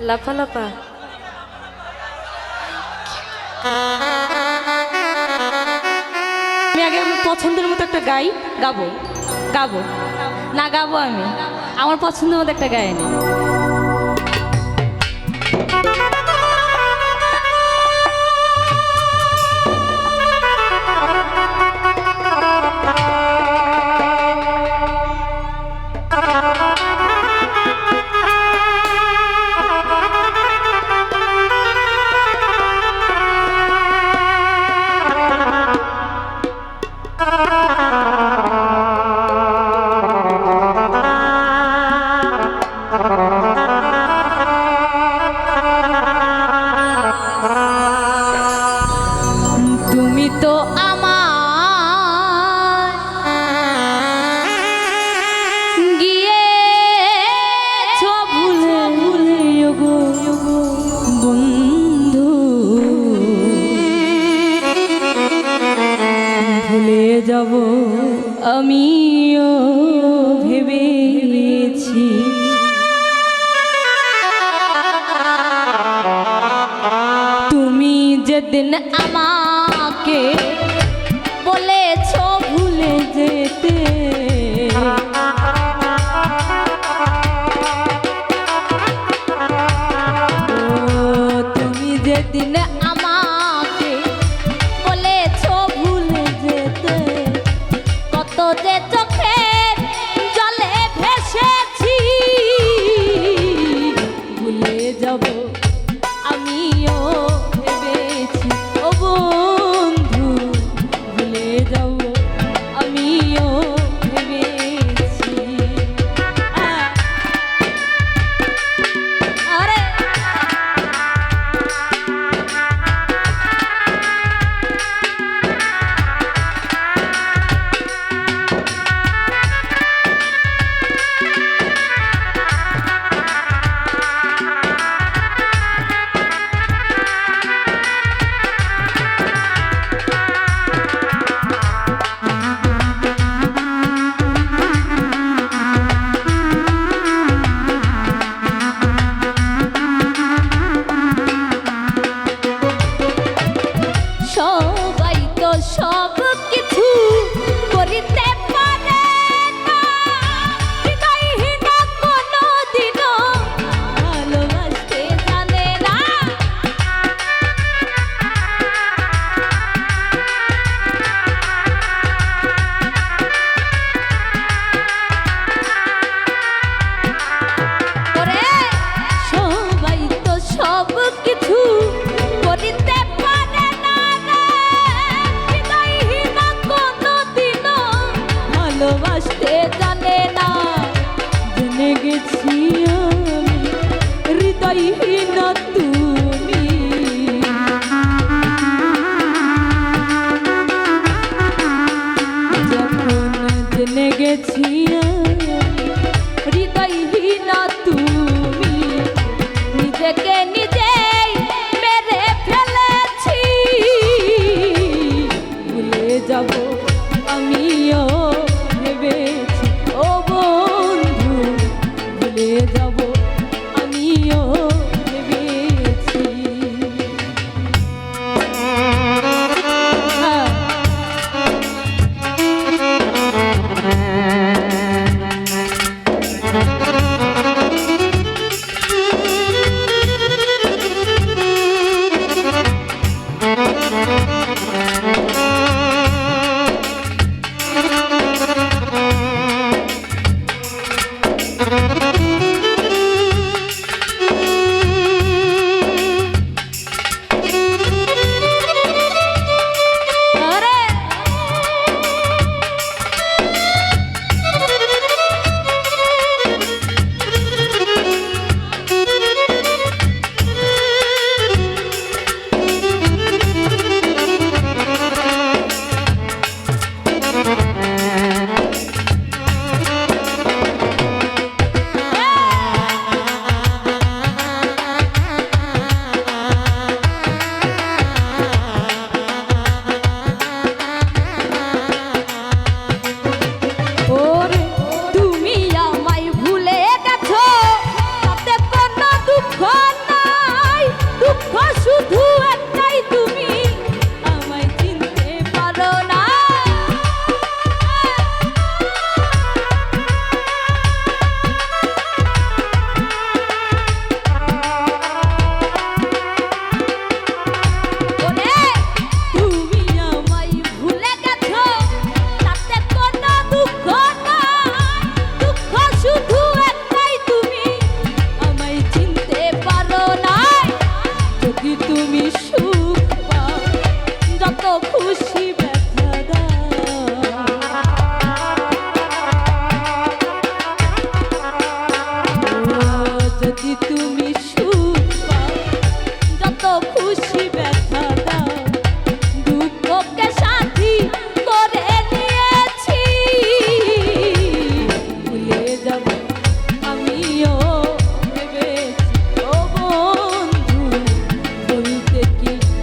লাফা লাফা। আমি আগে আমার পছন্দের মতো একটা গাই গাবো গাবো। না, গাবো আমি। আমার পছন্দের মতো একটা গায়ে নেই যাব আমিও ভেবেছি। তুমি যেদিন আমাকে সবাই তো সব কিছু করিতে পার। আসতে জানে। take you.